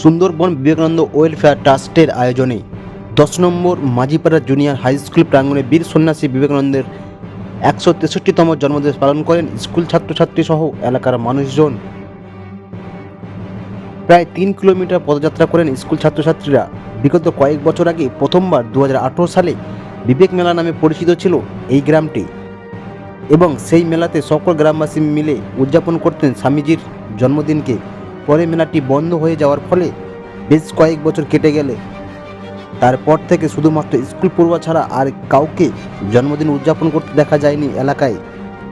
Sundarban Vivekananda welfare ট্রাস্টের আয়োজনে দশ number Majhipara junior high school প্রাঙ্গণে বীর সন্ন্যাসী বিবেকানন্দের একশো তেষট্টিতম জন্মদিবস পালন করেন স্কুল ছাত্রছাত্রী সহ এলাকার মানুষজন। প্রায় তিন কিলোমিটার পদযাত্রা করেন স্কুল ছাত্রছাত্রীরা। বিগত কয়েক বছর আগে প্রথমবার দু হাজার আঠেরো সালে বিবেক মেলা নামে পরিচিত ছিল এই গ্রামটি এবং সেই মেলাতে সকল গ্রামবাসী মিলে উদযাপন করতেন স্বামীজির জন্মদিনকে। পরে মেলাটি বন্ধ হয়ে যাওয়ার ফলে বেশ কয়েক বছর কেটে গেলে। তারপর থেকে শুধুমাত্র স্কুল পড়ুয়া ছাড়া আর কাউকে জন্মদিন উদযাপন করতে দেখা যায়নি এলাকায়।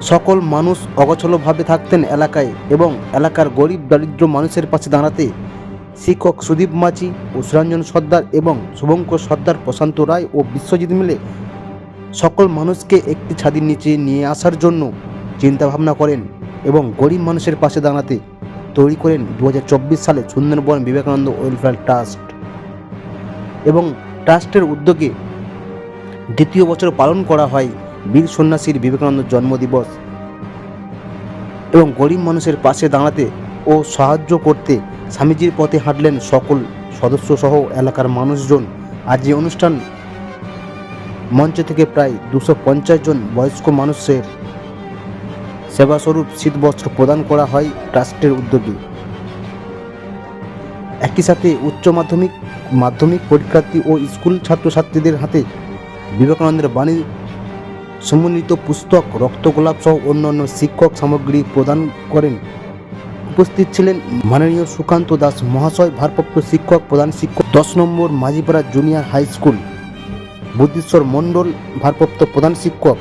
সকল মানুষ অগছলভাবে থাকতেন এলাকায় এবং এলাকার গরিব দরিদ্র মানুষের পাশে দাঁড়াতে শিক্ষক সুদীপ মাঝি ও সুরঞ্জন সর্দার এবং শুভঙ্কর সর্দার প্রশান্ত রায় ও বিশ্বজিৎ মিলে সকল মানুষকে একটি ছাদের নিচে নিয়ে আসার জন্য চিন্তাভাবনা করেন এবং গরিব মানুষের পাশে দাঁড়াতে তৈরি করেন দু হাজার চব্বিশ সালে সুন্দরবন বিবেকানন্দ ওয়েলফেয়ার ট্রাস্ট। এবং ট্রাস্টের উদ্যোগে দ্বিতীয় বছর পালন করা হয় বীর সন্ন্যাসীর বিবেকানন্দ জন্মদিবস এবং গরিব মানুষের পাশে দাঁড়াতে ও সাহায্য করতে স্বামীজির পথে হাঁটলেন সকল সদস্য সহ এলাকার মানুষজন। আজ এই অনুষ্ঠান মঞ্চ থেকে প্রায় দুশো জন বয়স্ক মানুষের সেবাস্বরূপ শীতবস্ত্র প্রদান করা হয় ট্রাস্টের উদ্যোগে। একই সাথে উচ্চ মাধ্যমিক মাধ্যমিক পরীক্ষার্থী ও স্কুল ছাত্রছাত্রীদের হাতে বিবেকানন্দের বাণী সমন্বিত পুস্তক, রক্তগোলাপ সহ অন্যান্য শিক্ষক সামগ্রী প্রদান করেন। উপস্থিত ছিলেন মাননীয় সুকান্ত দাস, মহাশয়, ভারপ্রাপ্ত শিক্ষক, প্রধান শিক্ষক, দশ number Majhipara junior high school, Buddhishwar Mondal, ভারপ্রাপ্ত প্রধান শিক্ষক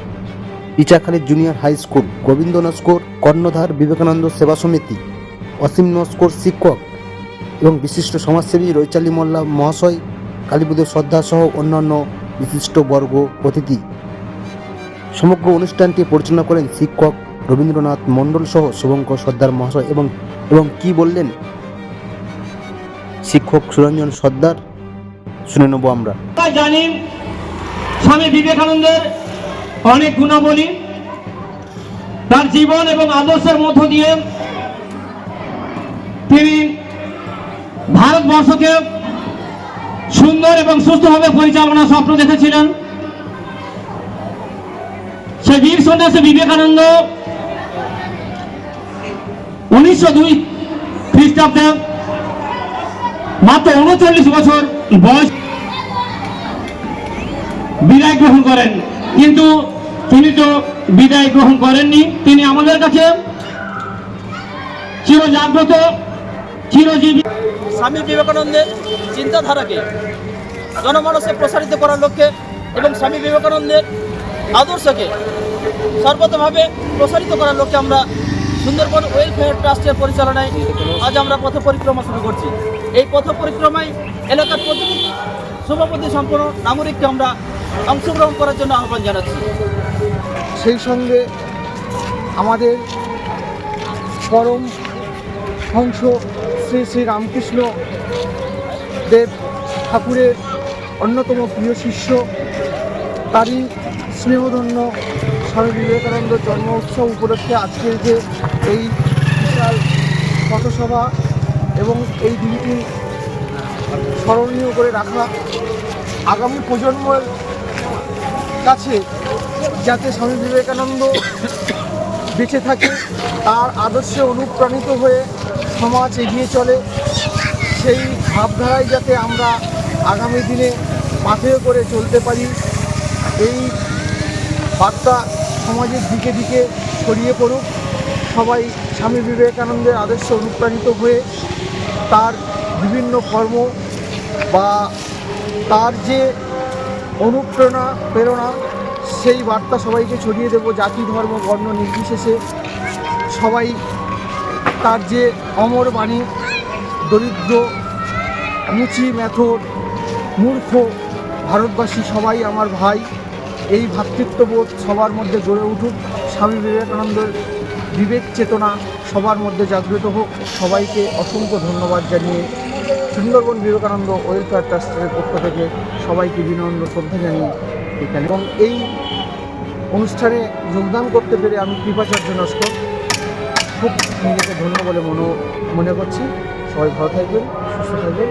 Ichakhali junior high school Gobinda Naskar কর্ণধার বিবেকানন্দ সেবা সমিতি, অসীম নস্কর শিক্ষক এবং বিশিষ্ট সমাজসেবী রৈচালী মোল্লা মহাশয় কালীপুজো শ্রদ্ধা সহ অন্যান্য বিশিষ্ট বর্গ অতিথি। সমগ্র অনুষ্ঠানটি পরিচালনা করেন শিক্ষক রবীন্দ্রনাথ মণ্ডল সহ শুভঙ্কর সর্দার মহাশয় এবং এবং কি বললেন? শিক্ষক সুরঞ্জন সর্দার, শুনে নেব আমরা জানি, স্বামী বিবেকানন্দের অনেক গুণাবলী। তার জীবন এবং আদর্শের মধ্য দিয়ে তিনি ভারতবর্ষকে সুন্দর এবং সুস্থভাবে পরিচালনা স্বপ্ন দেখেছিলেন। সে বীর সন্ন্যাসী বিবেকানন্দ উনিশশো দুই খ্রিস্টাব্দে মাত্র উনচল্লিশ বছর বয়স বিদায় গ্রহণ করেন। কিন্তু তিনি তো বিদায় গ্রহণ করেননি, তিনি আমাদের কাছে চিরজাগ্রত, চিরজীবী। স্বামী বিবেকানন্দের চিন্তাধারাকে জনমানসে প্রসারিত করার লক্ষ্যে এবং স্বামী বিবেকানন্দের আদর্শকে সর্বতভাবে প্রসারিত করার লক্ষ্যে আমরা সুন্দরবন ওয়েলফেয়ার ট্রাস্টের পরিচালনায় আজ আমরা পথ পরিক্রমা শুরু করছি। এই পথ পরিক্রমায় এলাকার প্রতিটি শুভপতি সম্পন্ন নাগরিককে আমরা অংশগ্রহণ করার জন্য আহ্বান জানাচ্ছি। সেই সঙ্গে আমাদের পরম হংস শ্রী শ্রী রামকৃষ্ণ দেব ঠাকুরের অন্যতম প্রিয় শিষ্য, তারই স্নেহধন্য স্বামী বিবেকানন্দ জন্ম উৎসব উপলক্ষে আজকের যে এই বিশাল পথসভা এবং এই দিনটি স্মরণীয় করে রাখা আগামী প্রজন্মের কাছে যাতে স্বামী বিবেকানন্দ বেঁচে থাকে তার আদর্শে অনুপ্রাণিত হয়ে সমাজ এগিয়ে চলে, সেই ভাবধারায় যাতে আমরা আগামী দিনে মাথায় করে চলতে পারি। এই বার্তা সমাজের দিকে দিকে ছড়িয়ে পড়ুক। সবাই স্বামী বিবেকানন্দের আদর্শে অনুপ্রাণিত হয়ে তার বিভিন্ন কর্ম বা তার যে অনুপ্রেরণা, প্রেরণা সেই বার্তা সবাইকে ছড়িয়ে দেব, জাতি, ধর্ম, বর্ণ, নির্বিশেষে। সবাই তার যে অমর বাণী, দরিদ্র, মুচি মেথর মূর্খ ভারতবাসী সবাই আমার ভাই, এই ভ্রাতৃত্ববোধ সবার মধ্যে গড়ে উঠুক। স্বামী বিবেকানন্দের বিবেক চেতনা সবার মধ্যে জাগ্রত হোক। সবাইকে অসংখ্য ধন্যবাদ জানিয়ে সুন্দরবন বিবেকানন্দ ওয়েলফেয়ার ট্রাস্টের পক্ষ থেকে সবাইকে বিনম্র শ্রদ্ধা জানিয়ে এখানে। এবং এই অনুষ্ঠানে যোগদান করতে পেরে আমি কৃপাচার্য নস্কর খুব নিজেকে ধন্য বলে মনে মনে করছি। সবাই ভালো থাকবেন, সুস্থ থাকবেন।